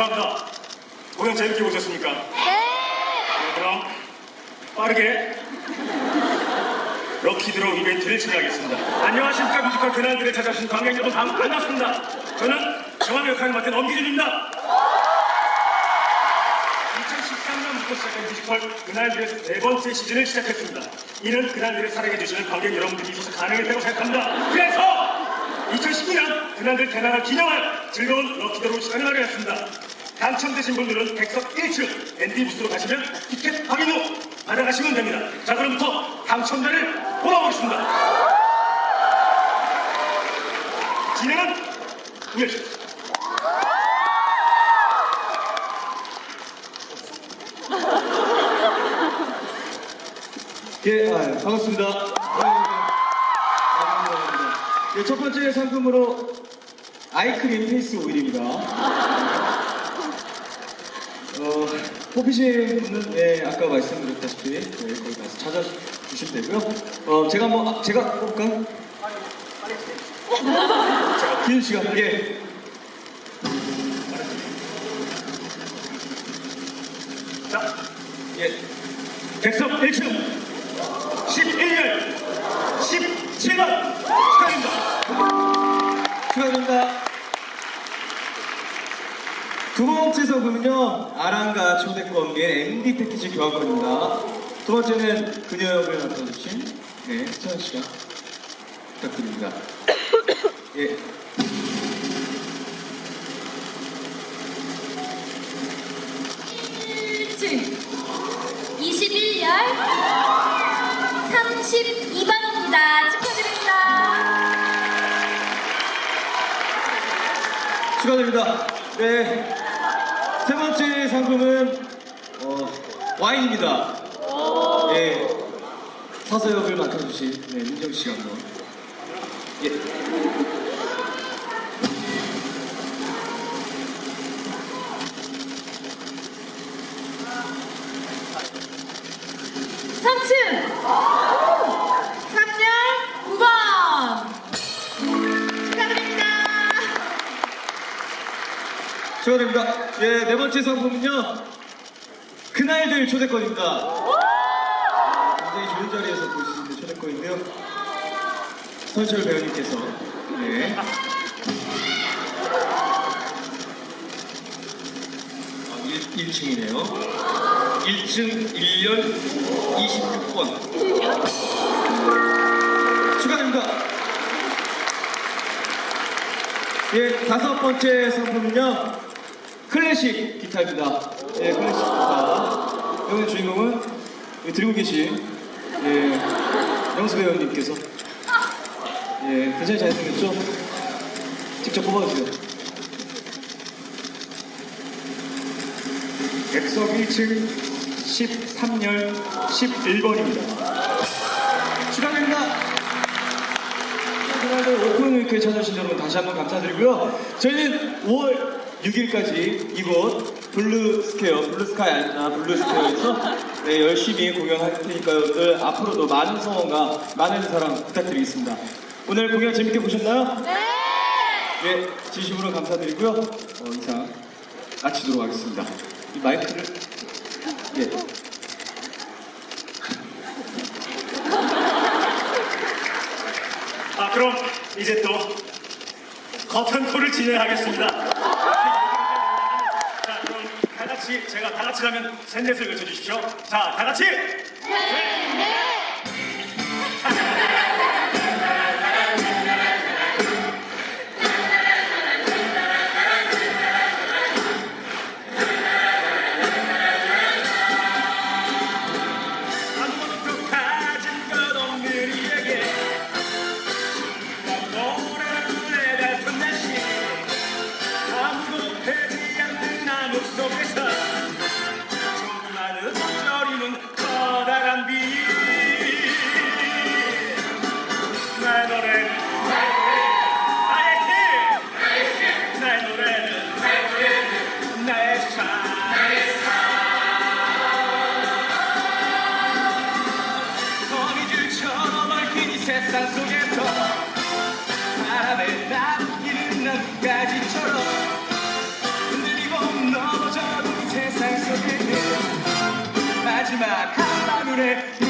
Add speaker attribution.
Speaker 1: 감사합니다. 공연 재밌게 보셨습니까? 네. 그럼 빠르게 럭키드로우 이벤트를 진행하겠습니다. 안녕하십니까 뮤지컬 그날들에 찾아오신 관객 여러분 반- 반갑습니다. 저는 정한 역할을 맡은 엄기준입니다. 2013년부터 시작한 뮤지컬 그날들의 네 번째 시즌을 시작했습니다. 이는 그날들을 사랑해주시는 관객 여러분들이 있어서 가능했다고 생각합니다. 그래서 2019년 그날들 개막을 기념할 즐거운 럭키드로우 시간을 마련했습니다. 당첨되신 분들은 객석 1층 앤디 부스로 가시면 티켓 확인 후 받아가시면 됩니다. 자 그럼부터 당첨자를 뽑아보겠습니다. 진행은 우현 씨.
Speaker 2: 예, 아, 반갑습니다. 예, 첫 번째 상품으로 아이크림 페이스 오일입니다. 분은 예, 아까 말씀드렸다시피 예, 거기 가서 찾아주시면 되고요. 어, 제가 한번 아, 제가 뽑을까요? 제가 긴 시간 예.
Speaker 1: 자,
Speaker 2: 예.
Speaker 1: 객석 1층 11열 17번
Speaker 2: 번째 상품은요, 아랑가 초대권계 MD 패키지 교환권입니다. 두 번째는 그녀 역을 맡아주신 네, 수현 씨가 부탁드립니다. 예.
Speaker 3: 층 21열 32번입니다. 축하드립니다.
Speaker 2: 축하드립니다. 네. 세 번째 상품은 어, 와인입니다. 예. 사서 역을 맡아주신 네, 민정 씨가 한번. 예.
Speaker 3: 삼층 3열 9번 축하드립니다.
Speaker 2: 축하드립니다. 예, 네 번째 상품은요. 그날들 초대권입니다. 굉장히 좋은 자리에서 볼 수 있는 초대권인데요. 선철 배우님께서 네. 아, 1, 1층이네요. 1층 1열 26번. 축하드립니다. 예, 다섯 번째 상품은요. 클래식 기타입니다. 예, 클래식 기타. 오늘 주인공은 여기 들고 계신 예, 영수 배우님께서 예, 굉장히 잘생겼죠? 직접 뽑아주세요.
Speaker 1: 객석 1층 13열 11번입니다.
Speaker 2: 축하드립니다. 그날을 오픈 이렇게 찾아주신 여러분 다시 한번 감사드리고요. 저희는 5월 6일까지 이곳 블루 스퀘어, 블루 스카이 아니나 블루 스퀘어에서 네, 열심히 공연할 테니까요. 늘 앞으로도 많은 성원과 많은 사랑 부탁드리겠습니다. 오늘 공연 재밌게 보셨나요?
Speaker 3: 네.
Speaker 2: 네, 진심으로 감사드리고요. 어, 이상 마치도록 하겠습니다. 이 마이크를 예.
Speaker 1: 아 그럼 이제 또 커튼콜을 진행하겠습니다. 같이 제가 다 같이 하면 셋넷을 외쳐주십시오. 자 다 같이. 아무
Speaker 2: Yeah.